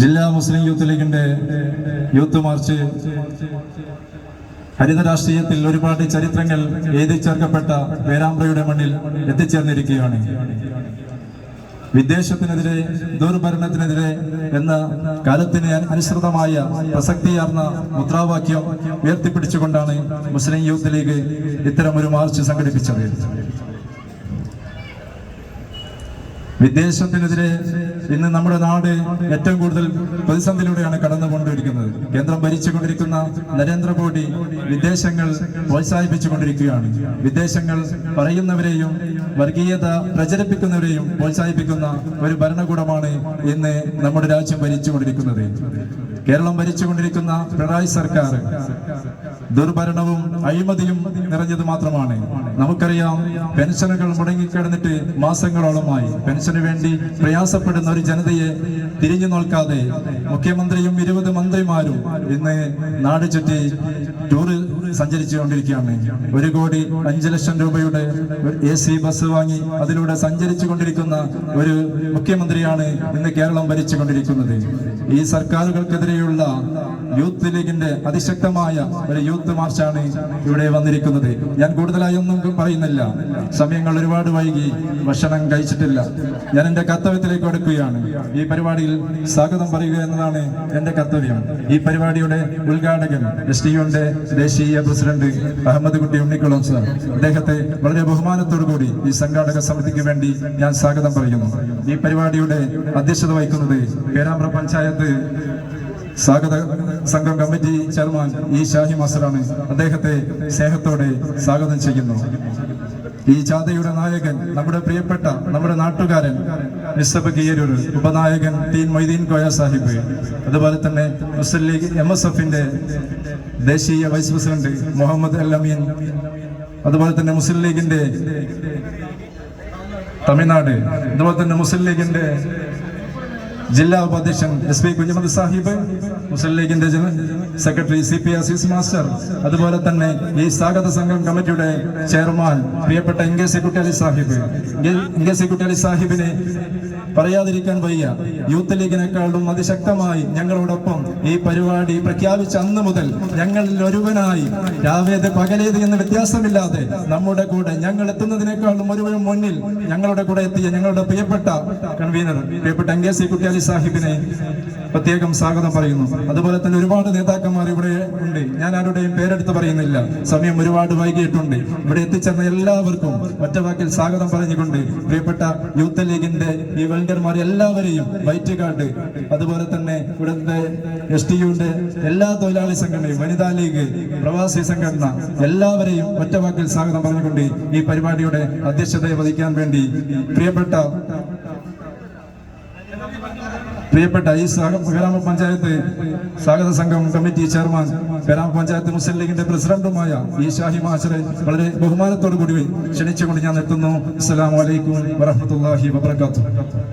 ജില്ലാ മുസ്ലിം യൂത്ത് ലീഗിന്റെ youth march. ഹരിത രാഷ്ട്രീയത്തിൽ ഒരുപാട് ചരിത്രങ്ങൾ എഴുതി ചേർക്കപ്പെട്ട പേരാമ്പ്രയുടെ മണ്ണിൽ എത്തിച്ചേർന്നിരിക്കുകയാണ്. വിദേശത്തിനെതിരെ ദുർഭരണത്തിനെതിരെ എന്ന കാലത്തിന് അനുസൃതമായ പ്രസക്തിയാർന്ന മുദ്രാവാക്യം ഉയർത്തിപ്പിടിച്ചുകൊണ്ടാണ് മുസ്ലിം യൂത്ത് ലീഗ് ഒരു മാർച്ച് സംഘടിപ്പിച്ചത്. വിദേശത്തിനെതിരെ ഇന്ന് നമ്മുടെ നാട് ഏറ്റവും കൂടുതൽ പ്രതിസന്ധിയിലൂടെയാണ് കടന്നുകൊണ്ടിരിക്കുന്നത് കേന്ദ്രം ഭരിച്ചുകൊണ്ടിരിക്കുന്ന നരേന്ദ്രമോദി വിദേശങ്ങൾ പ്രോത്സാഹിപ്പിച്ചുകൊണ്ടിരിക്കുകയാണ്. വിദേശങ്ങൾ പറയുന്നവരെയും വർഗീയത പ്രചരിപ്പിക്കുന്നവരെയും പ്രോത്സാഹിപ്പിക്കുന്ന ഒരു ഭരണകൂടമാണ് ഇന്ന് നമ്മുടെ രാജ്യം ഭരിച്ചുകൊണ്ടിരിക്കുന്നത്. കേരളം ഭരിച്ചുകൊണ്ടിരിക്കുന്ന പിണറായി സർക്കാർ ദുർഭരണവും അഴിമതിയും നിറഞ്ഞത് മാത്രമാണ്. നമുക്കറിയാം പെൻഷനുകൾ മുടങ്ങിക്കിടന്നിട്ട് മാസങ്ങളോളമായി പെൻഷന് വേണ്ടി പ്രയാസപ്പെടുന്ന ഒരു ജനതയെ തിരിഞ്ഞു നോക്കാതെ മുഖ്യമന്ത്രിയും ഇരുപത് മന്ത്രിമാരും ഇന്ന് നാട് ചുറ്റി ടൂറ് സഞ്ചരിച്ചുകൊണ്ടിരിക്കുകയാണ്. ഒരു കോടി അഞ്ചു ലക്ഷം രൂപയുടെ എ സി ബസ് വാങ്ങി അതിലൂടെ സഞ്ചരിച്ചു കൊണ്ടിരിക്കുന്ന ഒരു മുഖ്യമന്ത്രിയാണ് ഇന്ന് കേരളം ഭരിച്ചുകൊണ്ടിരിക്കുന്നത്. ഈ സർക്കാരുകൾക്കെതിരെയുള്ള യൂത്ത് ലീഗിന്റെ അതിശക്തമായ ഒരു യൂത്ത് മാർച്ചാണ് ഇവിടെ വന്നിരിക്കുന്നത്. ഞാൻ കൂടുതലായി ഒന്നും പറയുന്നില്ല. സമയങ്ങൾ ഒരുപാട് വൈകി. ഭക്ഷണം കഴിച്ചിട്ടില്ല. ഞാൻ എന്റെ കർത്തവ്യത്തിലേക്ക് എടുക്കുകയാണ് ഈ പരിപാടിയിൽ സ്വാഗതം പറയുക എന്നതാണ് എന്റെ കർത്തവ്യം. ഈ പരിപാടിയുടെ ഉദ്ഘാടകൻ എസ് ടി യുടെ ദേശീയ പ്രസിഡന്റ് അഹമ്മദ് കുട്ടി ഉണ്ണിക്കുളം സാർ. അദ്ദേഹത്തെ വളരെ ബഹുമാനത്തോടു കൂടി ഈ സംഘാടക സമിതിക്ക് വേണ്ടി ഞാൻ സ്വാഗതം പറയുന്നു. ഈ പരിപാടിയുടെ അധ്യക്ഷത വഹിക്കുന്നത് പേരാമ്പ്ര പഞ്ചായത്ത് സ്വാഗത സംഘം കമ്മിറ്റി ചെയർമാൻ ഇ ഷാഹി മാസ്റ്ററാണ് അദ്ദേഹത്തെ സ്നേഹത്തോടെ സ്വാഗതം ചെയ്യുന്നു. ഈ ജാഥയുടെ നായകൻ നമ്മുടെ പ്രിയപ്പെട്ട നമ്മുടെ നാട്ടുകാരൻ നിസ്സബ് കിയരൂർ ഉപനായകൻ തീൻ മൊയ്തീൻ കോയ സാഹിബ് അതുപോലെ തന്നെ മുസ്ലിം ലീഗ് എം എസ് എഫിന്റെ ദേശീയ വൈസ് പ്രസിഡന്റ് മുഹമ്മദ് അൽ അമീൻ അതുപോലെ തന്നെ മുസ്ലിം ലീഗിന്റെ തമിഴ്നാട് അതുപോലെ തന്നെ മുസ്ലിം ലീഗിന്റെ ജില്ലാ ഉപാധ്യക്ഷൻ എസ് പി കുഞ്ഞമത് സാഹിബ് മുസ്ലിം ലീഗിന്റെ secretary C P Azeez master അതുപോലെ തന്നെ ഈ സ്വാഗത സംഘം കമ്മിറ്റിയുടെ ചെയർമാൻ പ്രിയപ്പെട്ട N K C Kuttiyali Sahib. N K C Kuttiyali സാഹിബിനെ പറയാതിരിക്കാൻ വയ്യ. യൂത്ത് ലീഗിനെക്കാളും അതിശക്തമായി ഞങ്ങളോടൊപ്പം ഈ പരിപാടി പ്രഖ്യാപിച്ച അന്ന് മുതൽ ഞങ്ങളിൽ ഒരുവനായി. രാവേത് പകലേത് എന്ന് വ്യത്യാസമില്ലാതെ നമ്മുടെ കൂടെ ഞങ്ങൾ എത്തുന്നതിനേക്കാളും ഒരുവനും മുന്നിൽ ഞങ്ങളുടെ കൂടെ എത്തിയ ഞങ്ങളുടെ പ്രിയപ്പെട്ട കൺവീനർ പ്രിയപ്പെട്ട എൻ കെ സി കുട്ടിയാലി സാഹിബിനെ പ്രത്യേകം സ്വാഗതം പറയുന്നു. അതുപോലെ തന്നെ ഒരുപാട് നേതാക്കന്മാർ ഇവിടെ ഉണ്ട്. ഞാൻ ആരുടെയും പേരെടുത്ത് പറയുന്നില്ല. സമയം ഒരുപാട് വൈകിയിട്ടുണ്ട്. ഇവിടെ എത്തിച്ചേർന്ന എല്ലാവർക്കും ഒറ്റ വാക്കിൽ സ്വാഗതം പറഞ്ഞുകൊണ്ട് പ്രിയപ്പെട്ട യൂത്ത് ലീഗിന്റെ ഈ വെൽഡർമാർ എല്ലാവരെയും വൈറ്റ് കാർഡ് അതുപോലെ തന്നെ ഇവിടുത്തെ എസ് ടി യുടെ എല്ലാ തൊഴിലാളി സംഘടനയും വനിതാ ലീഗ് പ്രവാസി സംഘടന എല്ലാവരെയും ഒറ്റവാക്കിൽ സ്വാഗതം പറഞ്ഞുകൊണ്ട് ഈ പരിപാടിയുടെ അധ്യക്ഷതയെ വഹിക്കാൻ വേണ്ടി പ്രിയപ്പെട്ട പ്രിയപ്പെട്ട ഈ ഗ്രാമ പഞ്ചായത്ത് സ്വാഗത സംഘം കമ്മിറ്റി ചെയർമാൻ ഗ്രാമപഞ്ചായത്ത് മുസ്ലിം ലീഗിന്റെ പ്രസിഡന്റുമായ ഈ ഷാഹി മാഷറെ വളരെ ബഹുമാനത്തോടു കൂടി ക്ഷണിച്ചുകൊണ്ട് ഞാൻ നിർത്തുന്നു. അസ്സലാമു വലൈക്കും വറഹ്മത്തുള്ളാഹി വബറകാതുഹു.